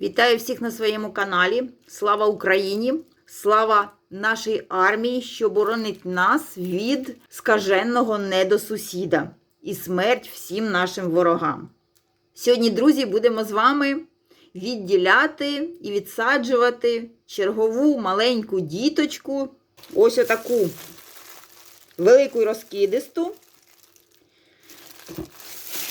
Вітаю всіх на своєму каналі. Слава Україні! Слава нашій армії, що боронить нас від скаженого недосусіда і смерть всім нашим ворогам. Сьогодні, друзі, будемо з вами відділяти і відсаджувати чергову маленьку діточку, ось отаку велику і розкидисту.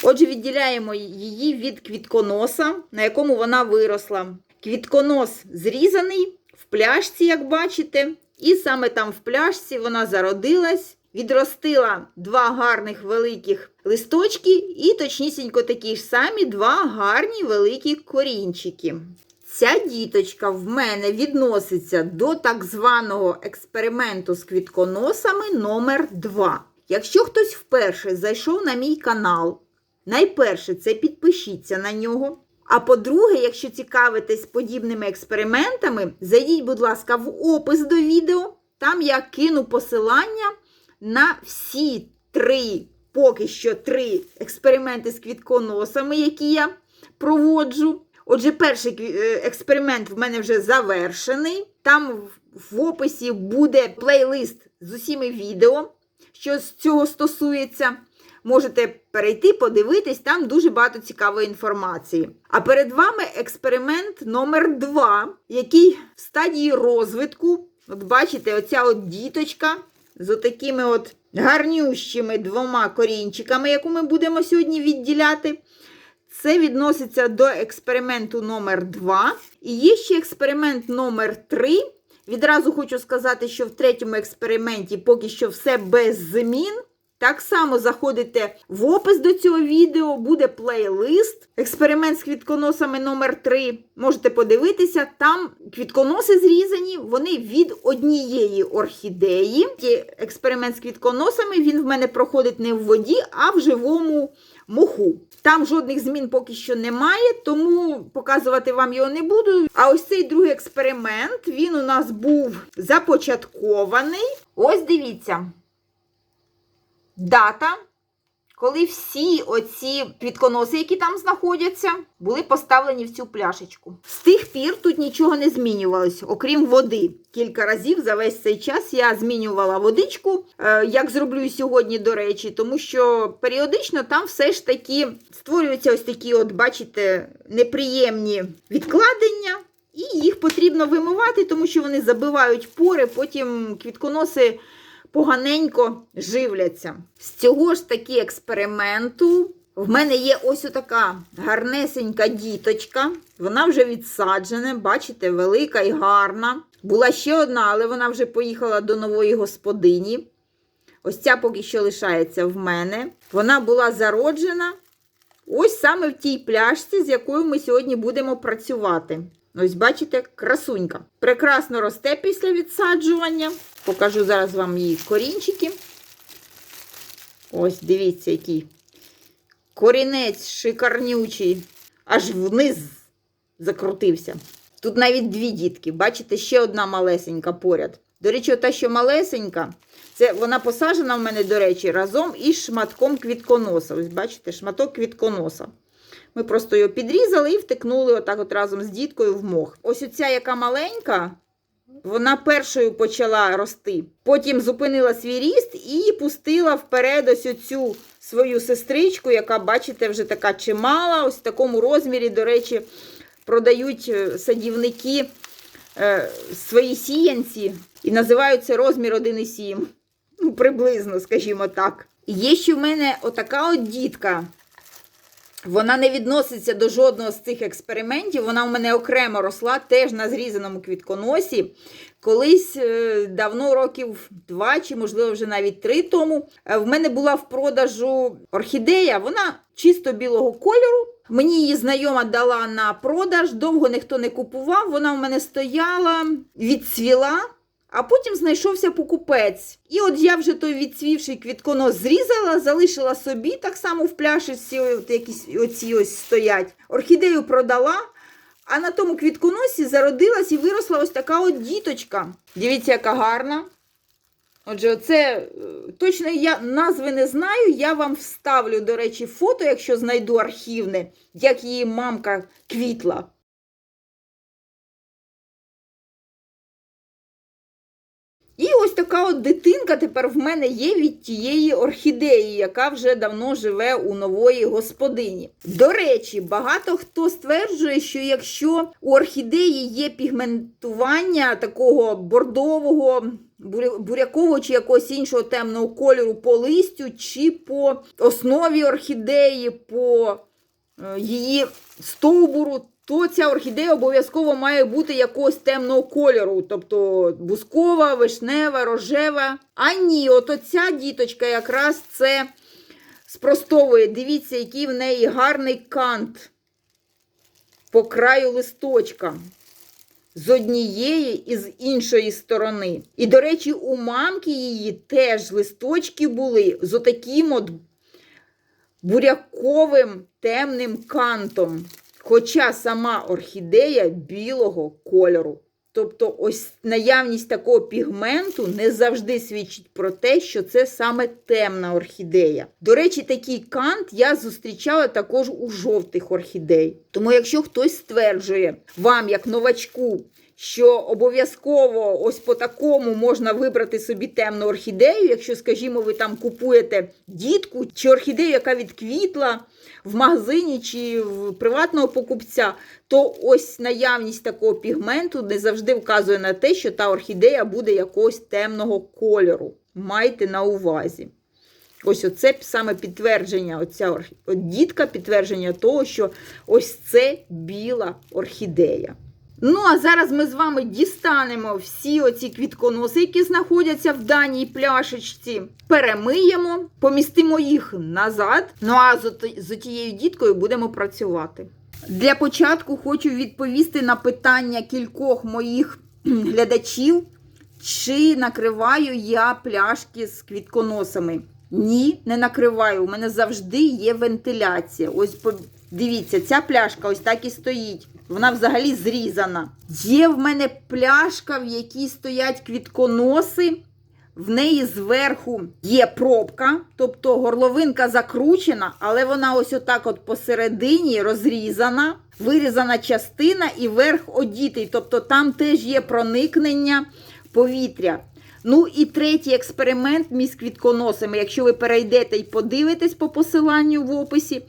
Отже, відділяємо її від квітконоса, на якому вона виросла. Квітконос зрізаний в пляшці, як бачите, і саме там в пляшці вона зародилась, відростила два гарних великих листочки, і точнісінько такі ж самі два гарні великі корінчики. Ця діточка в мене відноситься до так званого експерименту з квітконосами номер 2 Якщо хтось вперше зайшов на мій канал, найперше це підпишіться на нього. А по-друге, якщо цікавитесь подібними експериментами, зайдіть, будь ласка, в опис до відео. Там я кину посилання на всі три, поки що три експерименти з квітконосами, які я проводжу. Отже, перший е, експеримент в мене вже завершений. Там в описі буде плейлист з усіми відео, що з цього стосується. Можете перейти, подивитись, там дуже багато цікавої інформації. А перед вами експеримент номер 2 який в стадії розвитку. От бачите, оця от діточка з отакими от гарнющими двома корінчиками, яку ми будемо сьогодні відділяти. Це відноситься до експерименту номер 2 І є ще експеримент номер 3 Відразу хочу сказати, що в третьому експерименті поки що все без змін. Так само заходите в опис до цього відео, буде плейлист, експеримент з квітконосами номер 3 Можете подивитися, там квітконоси зрізані, вони від однієї орхідеї. Експеримент з квітконосами він в мене проходить не в воді, а в живому моху. Там жодних змін поки що немає, тому показувати вам його не буду. А ось цей другий експеримент, він у нас був започаткований. Ось дивіться дата, коли всі оці квітконоси, які там знаходяться, були поставлені в цю пляшечку. З тих пір тут нічого не змінювалось, окрім води. Кілька разів за весь цей час я змінювала водичку, е, як зроблю сьогодні, до речі, тому що періодично там все ж таки створюються ось такі, от, бачите, неприємні відкладення. І їх потрібно вимивати, тому що вони забивають пори, потім квітконоси поганенько живляться. З цього ж таки експерименту в мене є ось така гарнесенька діточка. Вона вже відсаджена, бачите, велика і гарна. Була ще одна, але вона вже поїхала до нової господині. Ось ця поки що лишається в мене. Вона була зароджена ось саме в тій пляшці, з якою ми сьогодні будемо працювати. Ось, бачите, красунька. Прекрасно росте після відсаджування. Покажу зараз вам її корінчики. Ось, дивіться, який корінець шикарнючий, аж вниз закрутився. Тут навіть дві дітки. Бачите, ще одна малесенька поряд. До речі, та, що малесенька, це вона посаджена в мене, до речі, разом із шматком квітконоса. Ось, бачите, шматок квітконоса. Ми просто його підрізали і втикнули отак от разом з діткою в мох. Ось оця, яка маленька, вона першою почала рости. Потім зупинила свій ріст і пустила вперед ось оцю свою сестричку, яка, бачите, вже така чимала. Ось в такому розмірі, до речі, продають е, садівники е, свої сіянці і називають це розмір 1,7. Ну, приблизно, скажімо так. Є ще в мене отака от дітка. Вона не відноситься до жодного з цих експериментів. Вона у мене окремо росла теж на зрізаному квітконосі. Колись е, давно, років два чи, можливо, вже навіть три тому, е, в мене була в продажу орхідея, вона чисто білого кольору. Мені її знайома дала на продаж, довго ніхто не купував. Вона в мене стояла, відцвіла. А потім знайшовся покупець. І от я вже той відцвівший квітконос зрізала, залишила собі, так само в пляшечці, от якісь оці ось стоять. Орхідею продала, а на тому квітконосі зародилась і виросла ось така от діточка. Дивіться, яка гарна. Отже, оце е, точно я назви не знаю. Я вам вставлю, до речі, фото, якщо знайду архівне, як її мамка квітла. І ось така от дитинка тепер в мене є від тієї орхідеї, яка вже давно живе у нової господині. До речі, багато хто стверджує, що якщо у орхідеї є пігментування такого бордового, бурякового чи якогось іншого темного кольору по листю, чи по основі орхідеї, по е, її стовбуру, то ця орхідея обов'язково має бути якогось темного кольору, тобто бускова, вишнева, рожева. А ні, от оця діточка якраз це спростовує. Дивіться, який в неї гарний кант по краю листочка. З однієї і з іншої сторони. І, до речі, у мамки її теж листочки були з отаким от буряковим темним кантом. Хоча сама орхідея білого кольору. Тобто, ось наявність такого пігменту не завжди свідчить про те, що це саме темна орхідея. До речі, такий кант я зустрічала також у жовтих орхідей. Тому, якщо хтось стверджує вам, як новачку, що обов'язково ось по такому можна вибрати собі темну орхідею, якщо, скажімо, ви там купуєте дітку чи орхідею, яка відквітла в магазині чи в приватного покупця, то ось наявність такого пігменту не завжди вказує на те, що та орхідея буде якогось темного кольору. Майте на увазі. Ось оце саме підтвердження, оця дітка, підтвердження того, що ось це біла орхідея. Ну, а зараз ми з вами дістанемо всі оці квітконоси, які знаходяться в даній пляшечці, перемиємо, помістимо їх назад. Ну а з, тією діткою будемо працювати. Для початку хочу відповісти на питання кількох моїх глядачів, чи накриваю я пляшки з квітконосами. Ні, не накриваю. У мене завжди є вентиляція. Ось дивіться, ця пляшка ось так і стоїть. Вона взагалі зрізана. Є в мене пляшка, в якій стоять квітконоси. В неї зверху є пробка, тобто горловинка закручена, але вона ось отак от посередині розрізана, вирізана частина і верх одітий. Тобто там теж є проникнення повітря. Ну і третій експеримент між квітконосами. Якщо ви перейдете і подивитесь по посиланню в описі,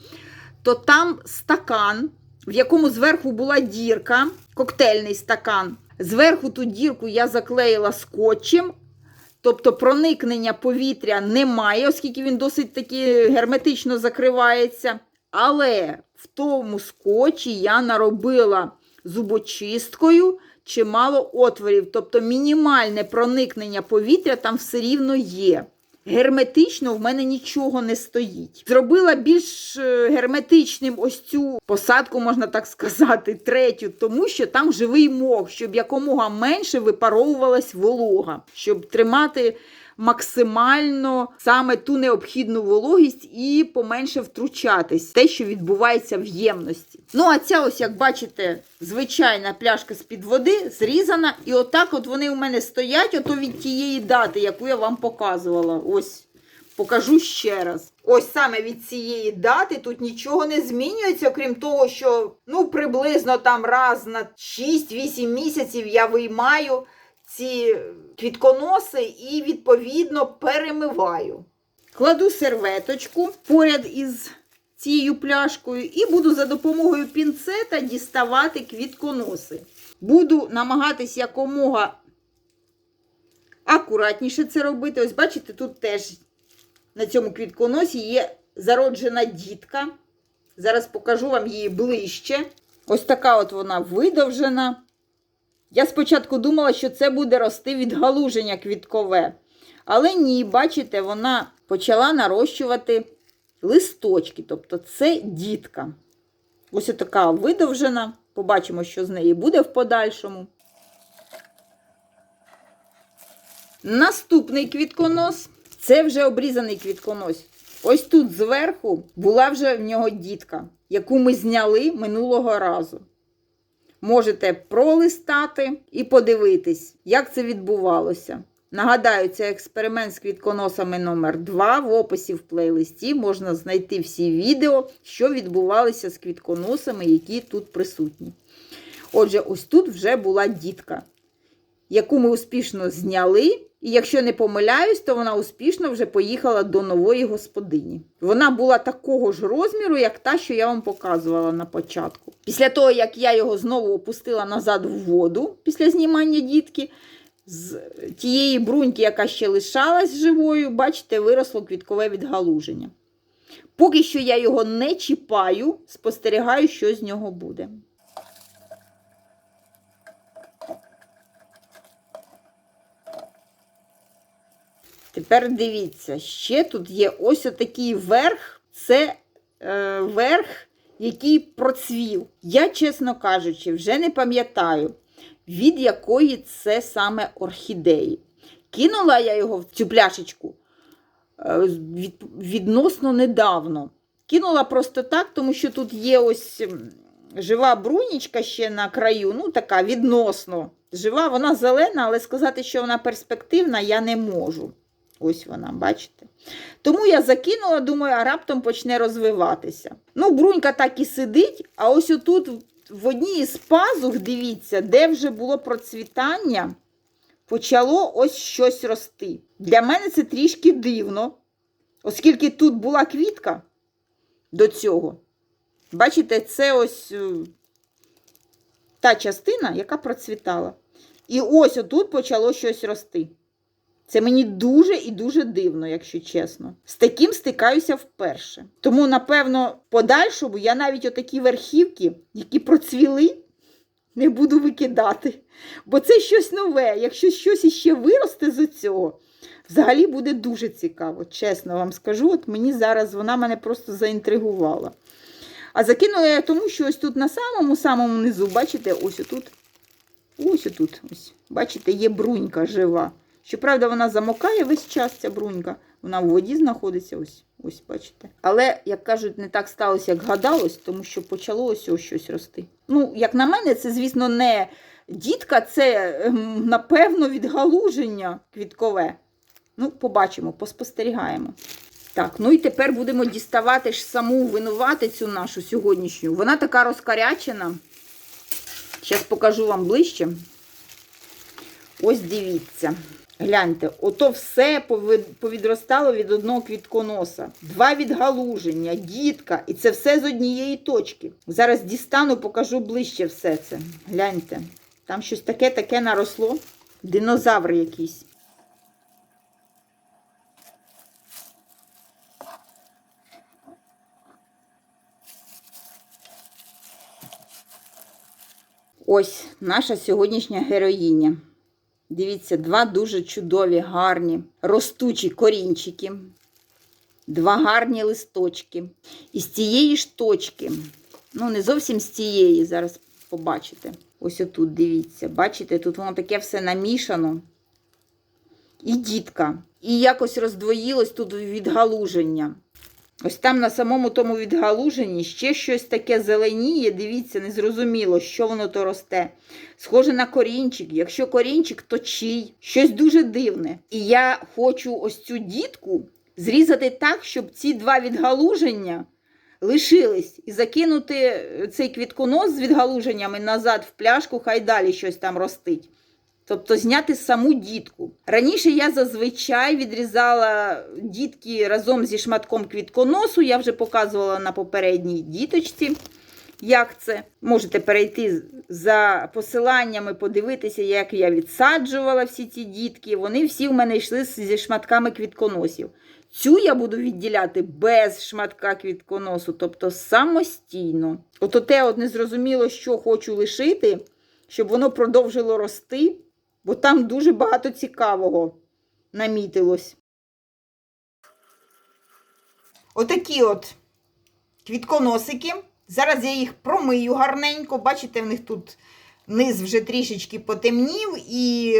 то там стакан, в якому зверху була дірка, коктейльний стакан. Зверху ту дірку я заклеїла скотчем. Тобто проникнення повітря немає, оскільки він досить таки герметично закривається. Але в тому скотчі я наробила зубочисткою чимало отворів. Тобто мінімальне проникнення повітря там все рівно є. Герметично в мене нічого не стоїть. Зробила більш е, герметичним ось цю посадку, можна так сказати, третю, тому що там живий мох, щоб якомога менше випаровувалась волога, щоб тримати максимально саме ту необхідну вологість і поменше втручатись в те, що відбувається в ємності. Ну, а ця, ось, як бачите, звичайна пляшка з-під води зрізана, і отак от вони у мене стоять, ото від тієї дати, яку я вам показувала. Ось. Покажу ще раз. Ось саме від цієї дати тут нічого не змінюється, окрім того, що ну приблизно там раз на 6-8 місяців я виймаю ці квітконоси і відповідно перемиваю. Кладу серветочку поряд із цією пляшкою і буду за допомогою пінцета діставати квітконоси. Буду намагатись якомога акуратніше це робити. Ось бачите, тут теж на цьому квітконосі є зароджена дітка. Зараз покажу вам її ближче. Ось така от вона видовжена. Я спочатку думала, що це буде рости відгалуження квіткове. Але ні, бачите, вона почала нарощувати листочки. Тобто це дітка. Ось така видовжена. Побачимо, що з неї буде в подальшому. Наступний квітконос це вже обрізаний квітконос. Ось тут зверху була вже в нього дітка, яку ми зняли минулого разу. Можете пролистати і подивитись, як це відбувалося. Нагадаю, це експеримент з квітконосами номер 2 В описі в плейлисті можна знайти всі відео, що відбувалося з квітконосами, які тут присутні. Отже, ось тут вже була дітка, яку ми успішно зняли. І якщо не помиляюсь, то вона успішно вже поїхала до нової господині. Вона була такого ж розміру, як та, що я вам показувала на початку. Після того, як я його знову опустила назад в воду після знімання дітки, з тієї бруньки, яка ще лишалась живою, бачите, виросло квіткове відгалуження. Поки що я його не чіпаю, спостерігаю, що з нього буде. Тепер дивіться, ще тут є ось отакий верх, це е, верх, який процвів. Я, чесно кажучи, вже не пам'ятаю, від якої це саме орхідеї. Кинула я його в цю пляшечку е, від, відносно недавно. Кинула просто так, тому що тут є ось жива брунічка ще на краю, ну така відносно жива, вона зелена, але сказати, що вона перспективна, я не можу. Ось вона, бачите? Тому я закинула, думаю, а раптом почне розвиватися. Ну, брунька так і сидить, а ось отут в одній із пазух, дивіться, де вже було процвітання, почало ось щось рости. Для мене це трішки дивно, оскільки тут була квітка до цього. Бачите, це ось е, та частина, яка процвітала. І ось отут почало щось рости. Це мені дуже і дуже дивно, якщо чесно. З таким стикаюся вперше. Тому, напевно, подальшому я навіть отакі верхівки, які процвіли, не буду викидати. Бо це щось нове. Якщо щось іще виросте з цього, взагалі буде дуже цікаво, чесно вам скажу. От мені зараз вона мене просто заінтригувала. А закинула я тому, що ось тут на самому-самому низу, бачите, ось отут, ось отут, ось, бачите, є брунька жива. Щоправда, вона замокає весь час, ця брунька. Вона в воді знаходиться, ось, ось бачите. Але, як кажуть, не так сталося, як гадалось, тому що почало ось ось щось рости. Ну, як на мене, це, звісно, не дітка, це, ем, напевно, відгалуження квіткове. Ну, побачимо, поспостерігаємо. Так, ну і тепер будемо діставати ж саму винуватицю нашу сьогоднішню. Вона така розкарячена. Зараз покажу вам ближче. Ось дивіться. Гляньте, ото все повідростало від одного квітконоса. Два відгалуження, дітка. І це все з однієї точки. Зараз дістану, покажу ближче все це. Гляньте. Там щось таке-таке наросло. Динозавр якийсь. Ось наша сьогоднішня героїня. Дивіться, два дуже чудові, гарні, ростучі корінчики, два гарні листочки. І з цієї ж точки, ну не зовсім з цієї, зараз побачите. Ось отут, дивіться, бачите, тут воно таке все намішано. І дітка. І якось роздвоїлось тут відгалуження. Ось там на самому тому відгалуженні ще щось таке зеленіє, дивіться, незрозуміло, що воно то росте. Схоже на корінчик. Якщо корінчик, то чий? Щось дуже дивне. І я хочу ось цю дітку зрізати так, щоб ці два відгалуження лишились, і закинути цей квітконос з відгалуженнями назад в пляшку, хай далі щось там ростить. Тобто зняти саму дітку. Раніше я зазвичай відрізала дітки разом зі шматком квітконосу. Я вже показувала на попередній діточці, як це. Можете перейти за посиланнями, подивитися, як я відсаджувала всі ці дітки. Вони всі в мене йшли зі шматками квітконосів. Цю я буду відділяти без шматка квітконосу, тобто самостійно. От те от незрозуміло, що хочу лишити, щоб воно продовжило рости бо там дуже багато цікавого намітилось. Отакі от квітконосики. Зараз я їх промию гарненько. Бачите, в них тут низ вже трішечки потемнів, і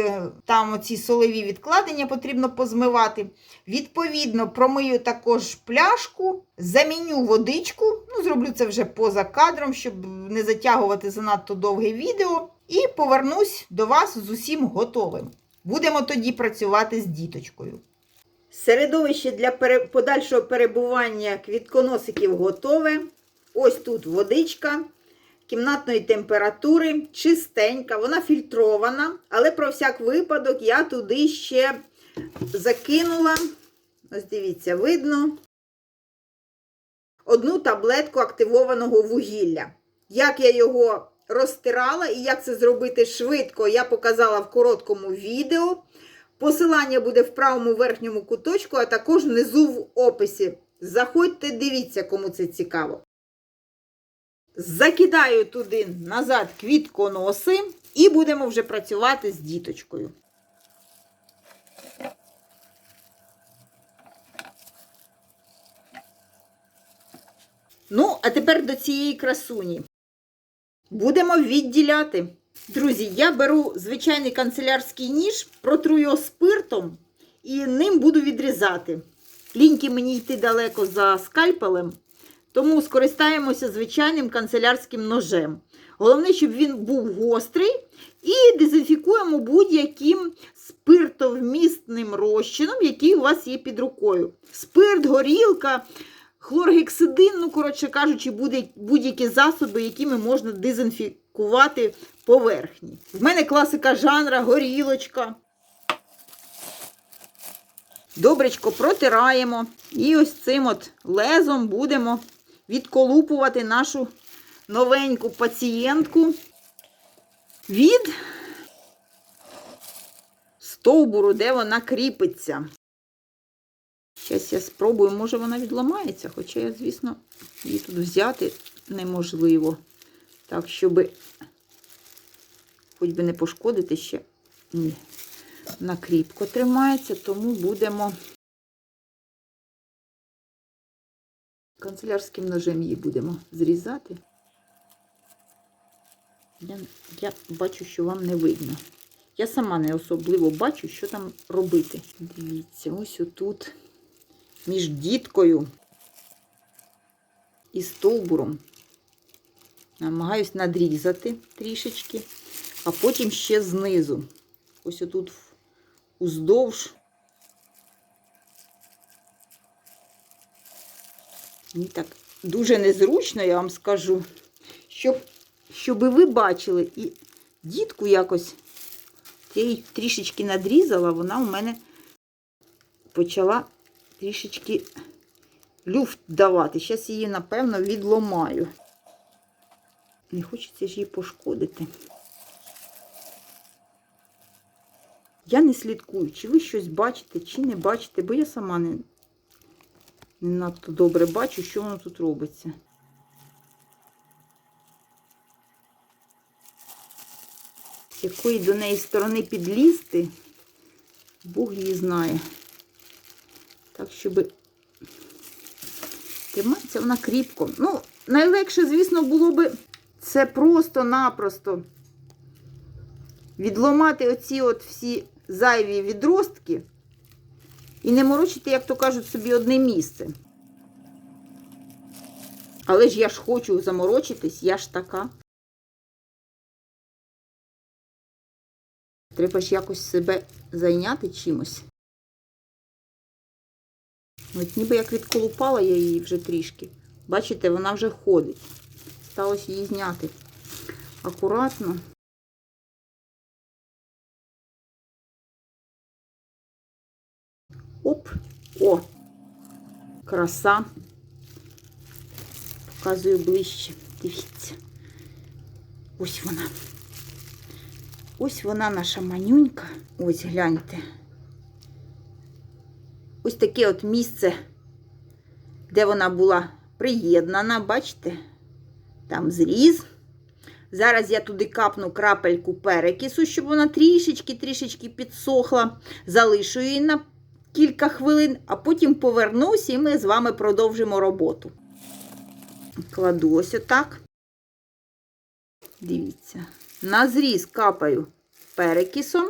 там оці солові відкладення потрібно позмивати. Відповідно, промию також пляшку, заміню водичку. Ну, зроблю це вже поза кадром, щоб не затягувати занадто довге відео. І повернусь до вас з усім готовим. Будемо тоді працювати з діточкою. Середовище для подальшого перебування квітконосиків готове. Ось тут водичка кімнатної температури, чистенька, вона фільтрована, але про всяк випадок я туди ще закинула, ось дивіться, видно, одну таблетку активованого вугілля. Як я його розтирала і як це зробити швидко, я показала в короткому відео. Посилання буде в правому верхньому куточку, а також внизу в описі. Заходьте, дивіться, кому це цікаво. Закидаю туди назад квітконоси і будемо вже працювати з діточкою. Ну, а тепер до цієї красуні. Будемо відділяти. Друзі, я беру звичайний канцелярський ніж, протру його спиртом і ним буду відрізати. Ліньки мені йти далеко за скальпелем, тому скористаємося звичайним канцелярським ножем. Головне, щоб він був гострий, і дезінфікуємо будь-яким спиртовмісним розчином, який у вас є під рукою. Спирт, горілка, хлоргексидин, ну, коротше кажучи, будь-які засоби, якими можна дезінфікувати поверхні. В мене класика жанра, горілочка. Добречко протираємо. І ось цим от лезом будемо відколупувати нашу новеньку пацієнтку від стовбуру, де вона кріпиться. Зараз я спробую, може вона відламається, хоча я, звісно, її тут взяти неможливо. Так, щоб хоч би не пошкодити ще. Ні. Вона кріпко тримається, тому будемо канцелярським ножем її будемо зрізати. Я, я бачу, що вам не видно. Я сама не особливо бачу, що там робити. Дивіться, ось отут між діткою і стовбуром. Намагаюсь надрізати трішечки, а потім ще знизу. Ось отут уздовж. Мені так дуже незручно, я вам скажу, щоб, щоб ви бачили. І дітку якось я її трішечки надрізала, вона у мене почала трішечки люфт давати. Зараз її, напевно, відломаю. Не хочеться ж її пошкодити. Я не слідкую, чи ви щось бачите, чи не бачите, бо я сама не, не надто добре бачу, що воно тут робиться. З якої до неї сторони підлізти, Бог її знає. Так, щоб тримається вона кріпко. Ну, найлегше, звісно, було би це просто-напросто відломати оці от всі зайві відростки і не морочити, як то кажуть, собі одне місце. Але ж я ж хочу заморочитись, я ж така. Треба ж якось себе зайняти чимось. От ніби як відколупала я її вже трішки. Бачите, вона вже ходить. Сталося її зняти акуратно. Оп, о, краса. Показую ближче. Дивіться. Ось вона. Ось вона наша манюнька. Ось гляньте. Ось таке от місце, де вона була приєднана, бачите? Там зріз. Зараз я туди капну крапельку перекису, щоб вона трішечки-трішечки підсохла. Залишу її на кілька хвилин, а потім повернусь і ми з вами продовжимо роботу. Кладу ось отак. Дивіться. На зріз капаю перекисом,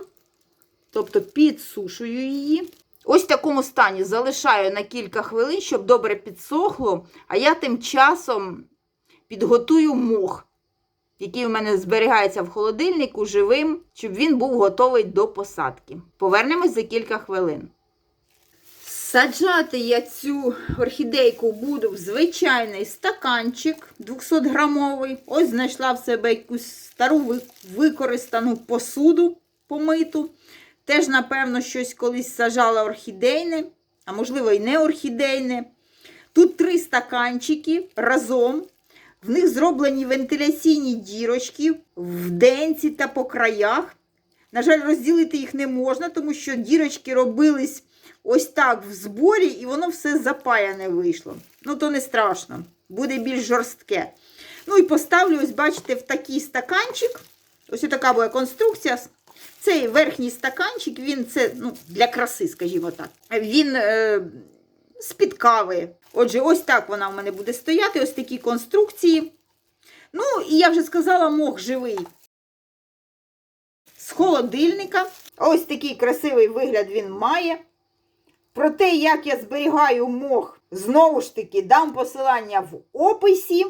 тобто підсушую її. Ось в такому стані залишаю на кілька хвилин, щоб добре підсохло, а я тим часом підготую мох. який у мене зберігається в холодильнику живим, щоб він був готовий до посадки. Повернемось за кілька хвилин. Саджати я цю орхідейку буду в звичайний стаканчик 200 грамовий. Ось знайшла в себе якусь стару використану посуду помиту. Теж, напевно, щось колись сажала орхідейне, а можливо, і не орхідейне. Тут три стаканчики разом. В них зроблені вентиляційні дірочки в денці та по краях. На жаль, розділити їх не можна, тому що дірочки робились ось так в зборі, і воно все запаяне вийшло. Ну, то не страшно, буде більш жорстке. Ну і поставлю, ось, бачите, в такий стаканчик. Ось така була конструкція. Цей верхній стаканчик, він це ну, для краси, скажімо так. Він е, з-під кави. Отже, ось так вона в мене буде стояти, ось такі конструкції. Ну, і я вже сказала, мох живий з холодильника. Ось такий красивий вигляд він має. Про те, як я зберігаю мох, знову ж таки, дам посилання в описі.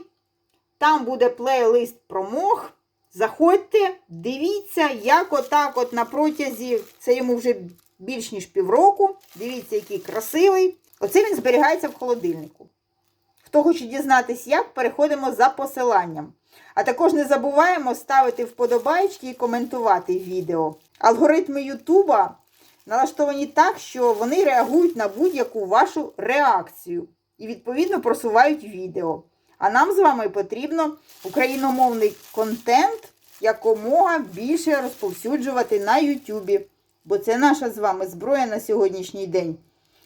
Там буде плейлист про мох. Заходьте, дивіться, як отак от на протязі, це йому вже більш ніж півроку. Дивіться, який красивий. Оце він зберігається в холодильнику. Хто хоче дізнатись, як, переходимо за посиланням. А також не забуваємо ставити вподобайки і коментувати відео. Алгоритми Ютуба налаштовані так, що вони реагують на будь-яку вашу реакцію і, відповідно, просувають відео. А нам з вами потрібно україномовний контент якомога більше розповсюджувати на Ютубі. Бо це наша з вами зброя на сьогоднішній день.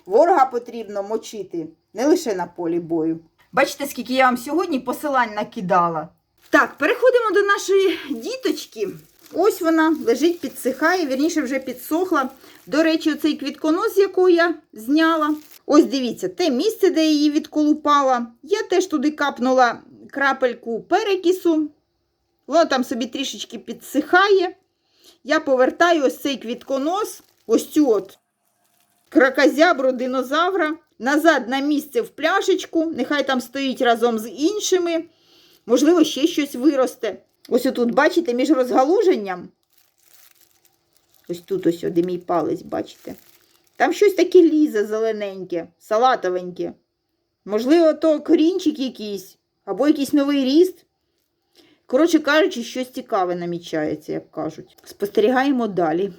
Ворога потрібно мочити не лише на полі бою. Бачите, скільки я вам сьогодні посилань накидала. Так, переходимо до нашої діточки. Ось вона лежить, підсихає, вірніше вже підсохла. До речі, оцей квітконос, якого я зняла. Ось дивіться, те місце, де її відколупала. Я теж туди капнула крапельку перекису. Воно там собі трішечки підсихає. Я повертаю ось цей квітконос, ось цю от кракозябру динозавра, назад на місце в пляшечку. Нехай там стоїть разом з іншими. Можливо, ще щось виросте. Ось отут, бачите, між розгалуженням. Ось тут ось, де мій палець, бачите? Там щось таке лізе зелененьке, салатовеньке. Можливо, то корінчик якийсь, або якийсь новий ріст. Коротше кажучи, щось цікаве намічається, як кажуть. Спостерігаємо далі.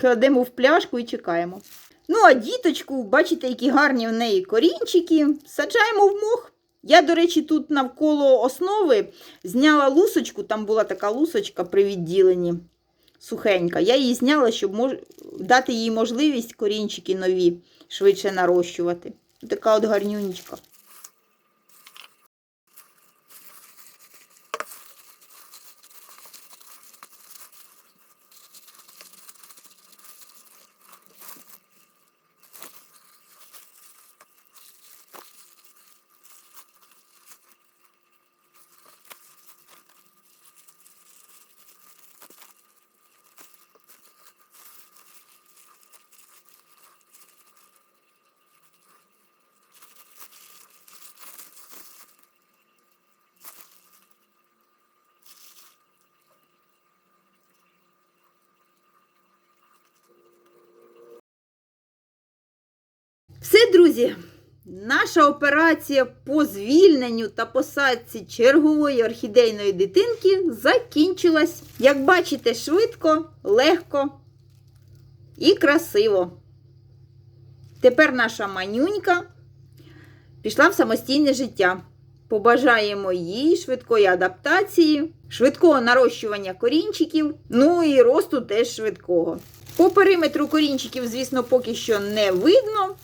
Кладемо в пляшку і чекаємо. Ну, а діточку, бачите, які гарні в неї корінчики. Саджаємо в мох. Я, до речі, тут навколо основи зняла лусочку, там була така лусочка при відділенні сухенька. Я її зняла, щоб мож... дати їй можливість корінчики нові швидше нарощувати. Така от гарнюнечка. Все, друзі, наша операція по звільненню та посадці чергової орхідейної дитинки закінчилась. Як бачите, швидко, легко і красиво. Тепер наша манюнька пішла в самостійне життя. Побажаємо їй швидкої адаптації, швидкого нарощування корінчиків, ну і росту теж швидкого. По периметру корінчиків, звісно, поки що не видно,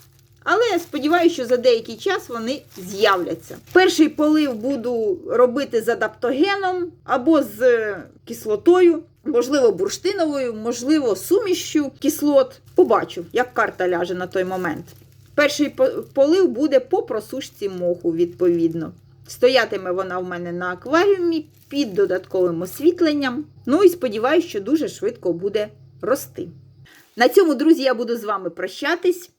але я сподіваюся, що за деякий час вони з'являться. Перший полив буду робити з адаптогеном або з е, кислотою, можливо, бурштиновою, можливо, сумішшю кислот. Побачу, як карта ляже на той момент. Перший полив буде по просушці моху, відповідно. Стоятиме вона в мене на акваріумі під додатковим освітленням. Ну і сподіваюся, що дуже швидко буде рости. На цьому, друзі, я буду з вами прощатись.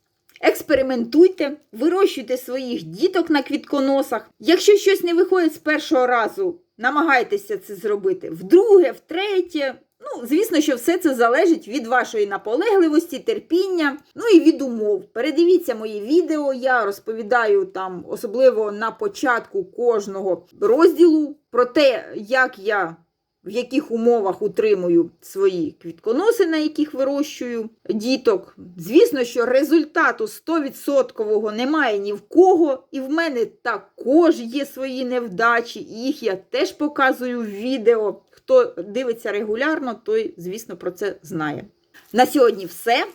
Експериментуйте, вирощуйте своїх діток на квітконосах. Якщо щось не виходить з першого разу, намагайтеся це зробити вдруге, втретє. Ну, звісно, що все це залежить від вашої наполегливості, терпіння, ну і від умов. Передивіться мої відео, я розповідаю там, особливо на початку кожного розділу, про те, як я в яких умовах утримую свої квітконоси, на яких вирощую діток. Звісно, що результату 100% немає ні в кого, і в мене також є свої невдачі, і їх я теж показую в відео. Хто дивиться регулярно, той, звісно, про це знає. На сьогодні все.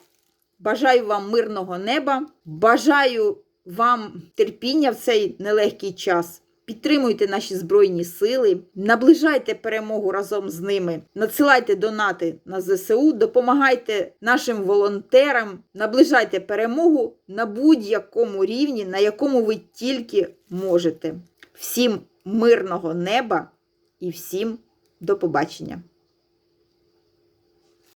Бажаю вам мирного неба, бажаю вам терпіння в цей нелегкий час. Підтримуйте наші Збройні сили, наближайте перемогу разом з ними, надсилайте донати на ЗСУ, допомагайте нашим волонтерам, наближайте перемогу на будь-якому рівні, на якому ви тільки можете. Всім мирного неба і всім до побачення!